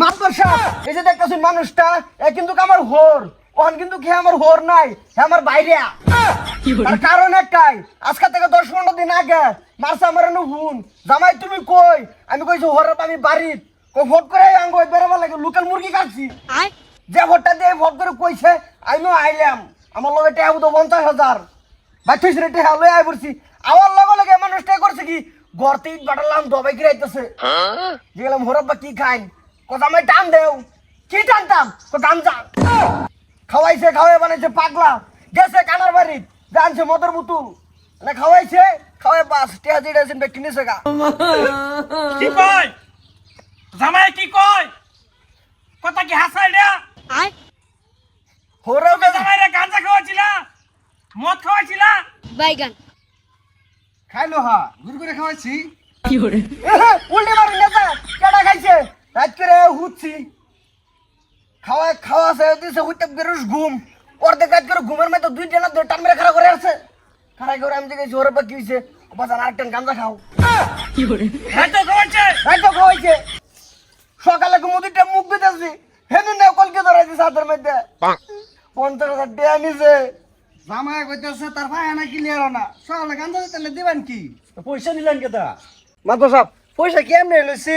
মাতবার এই যে মানুষটা এ কিন্তু আমার হোর। ওখান কিন্তু খেয়ে আমার হোর নাই হে আমার বাইরে। তার কারণ একটাই আজকে থেকে দশ পনেরো দিন আগে মারছে আমার এনে হুন জামাই তুমি কই? আমি কইছি হোর আমি কই ভোট করে আঙ্গ বেরোবার লাগে লোকাল মুরগি কাটছি। যে ভোটটা দিয়ে ভোট করে কইছে আমিও আইলাম। আমার লগে টেহা তো পঞ্চাশ হাজার। টেহা লই আই পড়ছি। আমার লগে লগে মানুষটা করছে কি গড়তে ইট বাটালাম দবাই গিরাইতেছে গেলাম হোরাব বা কি খাই কথা আমি টান দেও? কি টানতাম তো টান যা খাওয়াইছে খাওয়াই বানাইছে পাগলা। গেছে কানার বাড়ি জানছে মদর বুতুল। না খাওয়াইছে খাওয়াই বাস টেহা দিয়ে আছেন ব্যক্তি নিছে গা। কি কয়? জামাই কি কয়? কথা কি হাসাই দেয়া হোরাও তুমি জামাই রে গাঞ্জা খাওয়াছিলা মদ খাওয়াছিলা বাইগান। খাইলো হা ঘুরে ঘুরে খাওয়াইছি। এহে, উল্টে মারি নেতা। কেডা খাইছে? রাত করে হুচ্ছি খাওয়া খাওয়া সে দিছে হুইতে বেরোস ঘুম। অর্ধেক রাত করে ঘুমের মধ্যে দুই জনা দুই টান মেরে খারাপ করে আছে খারাপ করে আমি দেখেছি ওরা কি হয়েছে বাজান আরেকটান গাঞ্জা খাও। হ্যাঁ তো খাওয়াচ্ছে। রাত খাওয়াইছে। সকালে মুদিটা মুখ দিতেছি হেনু নেও কলকে ধরাই দিছে হাতের মধ্যে পঞ্চাশ হাজার টাকা নিছে। জামাই কইতেছে তার ভাই না ক্লিয়ার না? সকালে গান্ধা দিতে দিবেন কি? পয়সা নিলেন কেতা মাতো সাহেব পয়সা কেমনে লইছি?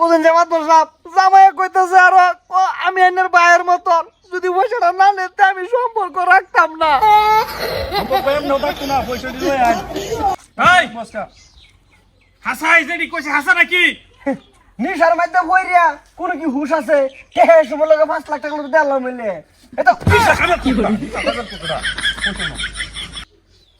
বুঝেন যে মাত্র সাপ জামাই কইতেছে আর আমি এনের বায়ের মতন যদি পয়সাটা না নিতে আমি সম্পর্ক রাখতাম না। এই হাসাই যেদি কইছে হাসা নাকি? নিশার মধ্যে বইরিয়া কোনো কি হুশ আছে? কে সময় লগে পাঁচ লাখ টাকা মতো দেওয়া মিলে এটা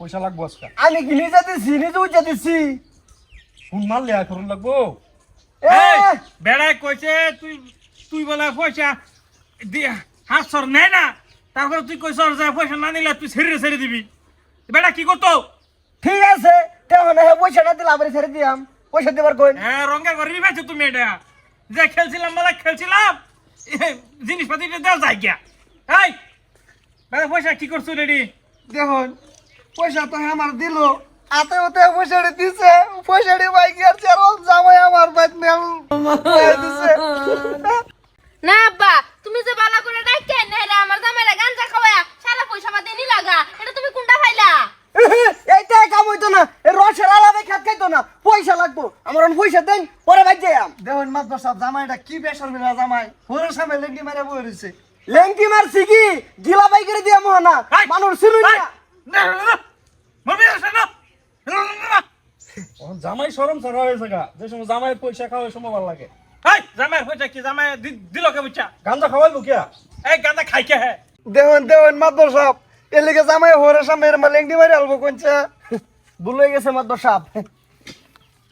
পয়সা লাগবো আজকে। আমি কি নিজে দিছি নিজে উঠে দিছি? ফোন মারলে করুন লাগবো। বেড়াই কইছে তুই তুই বলে পয়সা হাত সর নেয় না। তারপরে তুই কইছ যে পয়সা না নিলে তুই ছেড়ে ছেড়ে দিবি। বেড়া কি করতো? ঠিক আছে তেমন হে পয়সাটা দিলে আবার ছেড়ে দিয়াম। পয়সা দিবার কই? হ্যাঁ রঙের ঘরে নিবেছো তুমি এটা? যে খেলছিলাম বলে খেলছিলাম জিনিসপাতি দেওয়া যায় গিয়া এই বেড়া পয়সা কি করছ রেডি দেখুন পয়সা তো আমার দিল। আতে ওতে পয়সাটা দিছে পয়সাটি ভাই গেছে আর ওর জামাই আমার বাইত মেল দিছে। না আব্বা তুমি যে বালা করে ডাইকে নেহরা আমার জামাইরা গাঞ্জা খাওয়া সারা পয়সা মা দেনি লাগা এটা তুমি কোনটা খাইলা? এইটা কাম হইতো না এই রসের আলাদা খাত খাইতো না পয়সা লাগবো। আমার অন পয়সা দেন পরে বাদ যাইয়াম দেখুন মাত্র সব জামাইটা কি বেসর মিলা জামাই। হোরের সামনে লেঙ্গি মারে বই লেংকি মারছি কি? গিলা বাই করে দিয়া মোহনা মানুষ শুনুন না, না, না, মরবি না। না, না, না। জামাই সরম সারা হয়েছে গা। যে সময় জামাই পয়সা খাওয়ার সময় ভালো লাগে। এই, জামাইয়ের পয়সা কি? জামাই দিল কে বুঝছা গাঞ্জা খাওয়াইবো কিয়া এই গাঁদা খাই কে হে? দেখুন দেখুন মাত্র সব এর লেগে জামাই সামনে লেঙ্গি মারে আলবো কোনছে ভুল হয়ে গেছে মাত্র সাপ।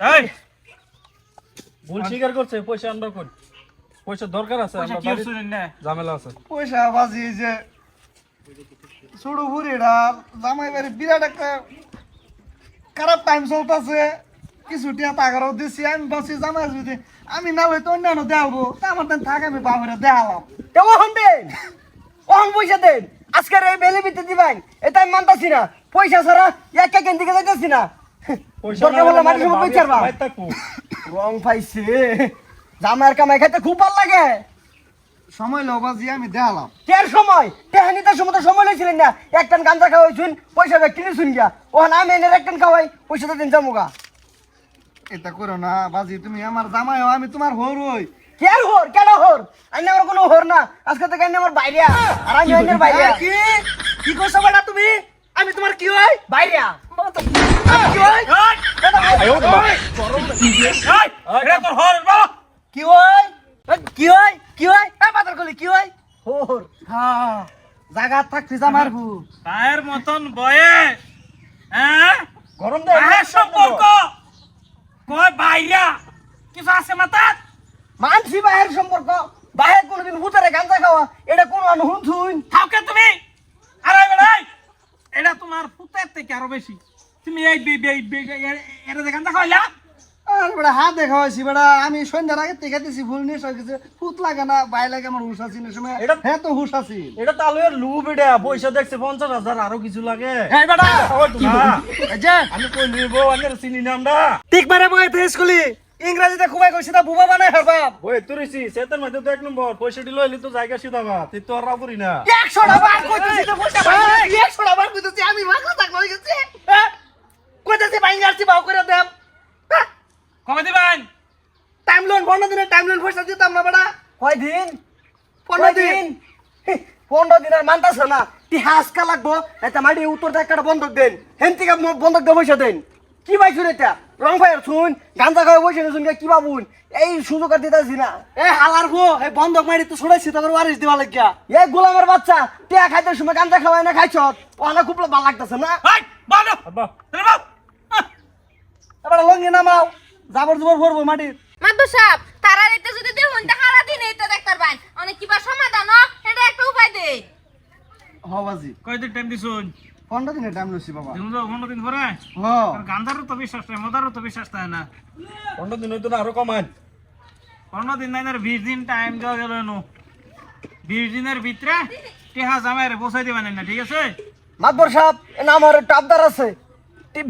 এই ভুল স্বীকার করছে পয়সা আনবার কোন পয়সা দরকার আছে পয়সা কি শুনেন না? ঝামেলা আছে। পয়সা বাজি যে ছোট বুড়িটা জামাই বাড়ি বিরাট একটা খারাপ টাইম চলতেছে। কিছু টিয়া তাগারও দিছি আমি বাসি জামাই যদি আমি না লই তো অন্যান্য দেখাবো তা আমার দেন থাক আমি বাবুরে দেখালাম ওহন দেন ওহন পয়সা দেন। আজকের এই বেলে বিতে দিবেন এটা আমি মানতাছি না। পয়সা ছাড়া এক এক দিকে যাইতাছি না। রং পাইছে। জামার কামাই খাইতে খুব ভালো লাগে। সময় লো বাজি আমি দেখালাম তের সময় তেহানিতে সময় তো সময় লইছিলেন না এক টান গাঞ্জা খাওয়াইছুন পয়সা ব্যাগ কিনে শুন গিয়া ওখান আমি এনে এক টান খাওয়াই পয়সা তো দিন যামুগা এটা করো না বাজি তুমি আমার জামাই হও আমি তোমার হর হই কে আর হোর কেন হোর আমি আমার কোনো হোর না আজকে থেকে আমি আমার বাইরে আর আমি অন্যের বাইরে কি কি করছ বেটা তুমি আমি তোমার কি হই বাইরে কি হই তোর কি হই কি হই কি হই এ বাজার গলি কি হই হোর হ্যাঁ জায়গা থাকতে জামার ভু তায়ের মতন বয়স হ্যাঁ গরম দেয় তাহের সম্পর্ক কয় বাইরা কিছু আছে মাথাত মানসি বাহের সম্পর্ক বাহের প্রতিদিন হুতারে গাঞ্জা খাওয়া এটা কোন হুন থুন থাকো তুমি আরে বেড়াই এটা তোমার পুতের থেকে আরও বেশি তুমি এই বে- বে- বে- এ- এরা দেখান দেখাইলা আর বেটা হাত দেখা হয়েছি বেটা আমি সন্ধ্যার আগে টেকা দিছি ফুল নিয়ে লাগে না বাই লাগে আমার হুশ আছি সময় এটা- হ্যাঁ তো হুশ আছি। এটা লু বেটা পয়সা দেখছে পঞ্চাশ হাজার আরও কিছু লাগে। হ্যাঁ বেটা! ওই তো না। এই যে আমি কই লইব আমি চিনি নাম না ঠিক মারে বই তো স্কুলি। ইংরেজিতে খুবই কইছি তা বুবা বানাই হারবাম ওই তুরিছি সেতার মধ্যে তো এক নম্বর পয়সাটি লইলি তো জায়গা সিধাবা তুই তো আর করি না। একশো টাকা কইতেছি তো পয়সা পাই একশো টাকা কইতেছি আমি মাথা থাকল হয়ে গেছে হ্যাঁ? কইতেছি বাইঙ্গার আসছি বাউ করে দেব। দিবেন? টাইম লোন পনেরো দিনের টাইম লোন পয়সা দিতাম না বেটা কয় দিন? পনেরো দিন। হে, পনেরো দিন আর মানতাছে না। তি হাসকা লাগবো এটা মাটি উত্তর একটা বন্ধক দেন। হেন থেকে বন্ধক দিয়ে দেন। কি এটা? রং ফায়ার শুন গাঞ্জা খাওয়া বসে শুন কি এই সুযোগ আর দিতেছি না। এ হালার গো এই বন্ধক মারি তো ছড়াইছি তোর ওয়ারিস দিবা লাগিয়া। এই গোলামের বাচ্চা টিয়া খাইতে সময় গাঞ্জা খাওয়াই না খাইছ? ওখানে খুব ভালো লাগতেছে না? এবার লঙ্গি নামাও। জাবর জবর ভরবো মাটির। মাদবর সাহেব তারা এতে যদি দেখুন তাহারা দিন এটা দেখতে পান অনেক কিবা সমাধান এটা একটা উপায় দে হবাজি কয়দিন টাইম দিছুন? পনেরো দিনের টাইম লইছি বাবা। দেখুন তো পনেরো দিন পরে হ। গান্ধারও তো বিশ্বাস নাই মদারও তো বিশ্বাস নাই না। পনেরো দিন হইতো না আরও কমান। পনেরো দিন নাই না বিশ দিন টাইম দেওয়া গেল নো বিশ দিনের ভিতরে টেহা জামাইরে পৌঁছাই দিবেন না ঠিক আছে? মাতবর সাহেব এ না আমার আবদার আছে।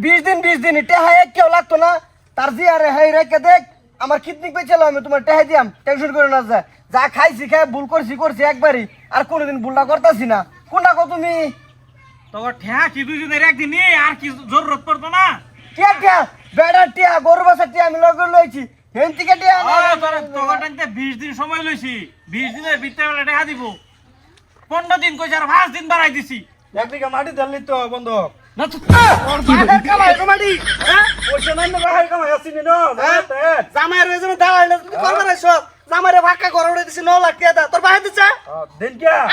বিশ দিন বিশ দিন টেহা এক কেউ লাগতো না। তার জি আরে হাই রেখে দেখ আমার কিডনি পেয়েছিল আমি তোমার টেহা দিয়াম টেনশন করে না যা। যা খাইছি খাই ভুল করছি করছি একবারই আর কোনোদিন ভুলটা করতেছি না। কোনটা কো তুমি? তো ঠেহা কি দুজনের একদিন নিয়ে আর কি জরুরত পড়তো না? টিয়া টিয়া বেড়া টিয়া গরু বাসা টিয়া আমি লগে লইছি। হেন থেকে টিয়া তোর- তোর বিশ দিন সময় লইছি। বিশ দিনের ভিতরে বেলা টেহা দিব। পনেরো দিন কইছে আর পাঁচ দিন বাড়াই দিছি। এক বিঘা মাটি দিলি তো বন্ধ না হ্যাঁ? না না হ্যাঁ? জামাই রয়েছে না দাঁড়াইলে তুমি করবে না সব জামাইরে ভাক্কা করে উড়ে দিছি ন লাখ টাকা তোর দিছে?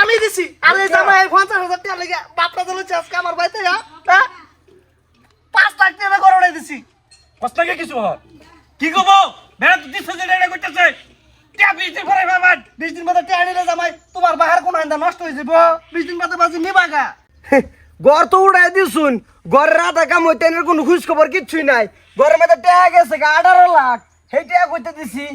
আমি দিছি। আর এই জামাই পঞ্চাশ হাজার টাকা লেগে বাপটা চলেছে আজকে আমার বাড়িতে হ্যাঁ? পাঁচ লাখ টাকা করে উড়ে দিছি। কষ্টাকে কিছু হয়? কি কব? বেড়া তো দিচ্ছে যে এটা করতেছে। বিশ দিন বাদে নিলে জামাই তোমার বাহার কোন আইন্দা নষ্ট হয়ে যাব। বিশ দিন বাদে বাজি নিবাগা ঘর তো উড়াই দিছুন। ঘরের রাধা কাম হইতে কোনো খোঁজ খবর কিচ্ছুই নাই। ঘরের মধ্যে টেহা গেছে আঠারো লাখ। সেই টেহা কইতে দিছি।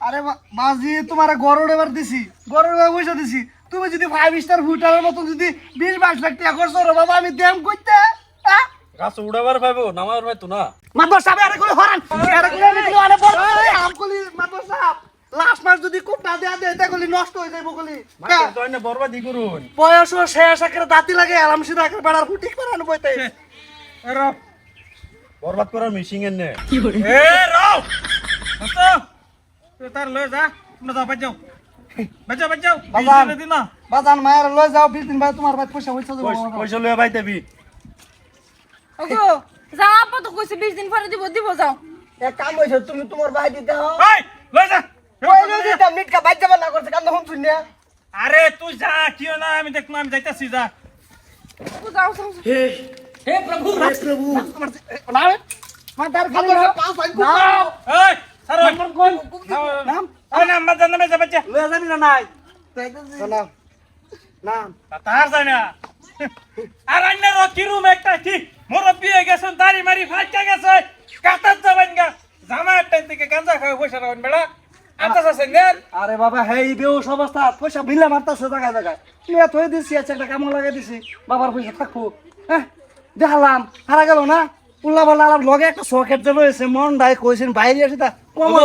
আরে বাজি তোমার গরুর এবার দিছি। গরুর এবার পয়সা দিছি। তুমি যদি ফাইভ স্টার হোটেলের মতন যদি বিশ বাইশ লাখ টাকা খরচ করো বাবা আমি দেম কইতে। হ্যাঁ গাছ উড়াবার পাইবো নামার পাইতো না। মাদর সাহেব আরে করে হরান। আরে করে আমি আরে বল এই আম কলি মাদর সাহেব লাস্ট মাস যদি খুব না দেয়া দেয় তাহলে নষ্ট হয়ে যাইব কলি মাটি তো এনে বরবাদি করুন। বয়স ও শেষ একের দাঁতি লাগে আরাম সিধা একের বেড়ার ফুটি করে আনব তাই বরবাদ করার মিশিং এর নে এ রাও তুই তার লয়ে যা তোমরা যাও বাজ যাও। বাজ যাও বাজ যাও। বিশ বাজান। দিন। না বাজান মায়ের লয়ে যাও বিশ দিন ভাই তোমার ভাই পয়সা হইছে পয়সা- পয়সা লইয়া বাইতে বি। ওগো যাও আব্বা তো কইছে 20 দিন পরে দিব দিব যাও। এক কাম হয়েছে তুমি তোমার ভাই দিতে হও এই লয়ে যা। কইলো দিতাম নিটকা বাইর যাবার না করছে কান্দা শুনছুন না। আরে তুই যা কিও না আমি দেখলাম আমি যাইতাছি যা। ও যাও খালি পাঁচ এই নাম নাম নামে লয়ে জানি না নাই? নাম নাম। তার যায় আর অন্যের কি রুম একটা কি মুরব্বী হয়ে গেছেন দাড়ি মারি ফাইটা গেছে। কাতার যাবেন গা জামার টাইম থেকে গাঞ্জা খাওয়া পয়সা রাখবেন বেড়া আরে বাবা হ্যাঁ বেউস অবস্থা। পয়সা ভিলা মারতাছে জায়গায় জায়গায়। নিয়ে থই দিছি আছে একটা কামড় লাগাই দিছি। বাবার পয়সা থাকব। হ্যাঁ দেখালাম। হারা গেল না? উল্লা আলাপ লগে একটা যে রয়েছে মন দায় কইছেন বাইরে আসি তা। কমল।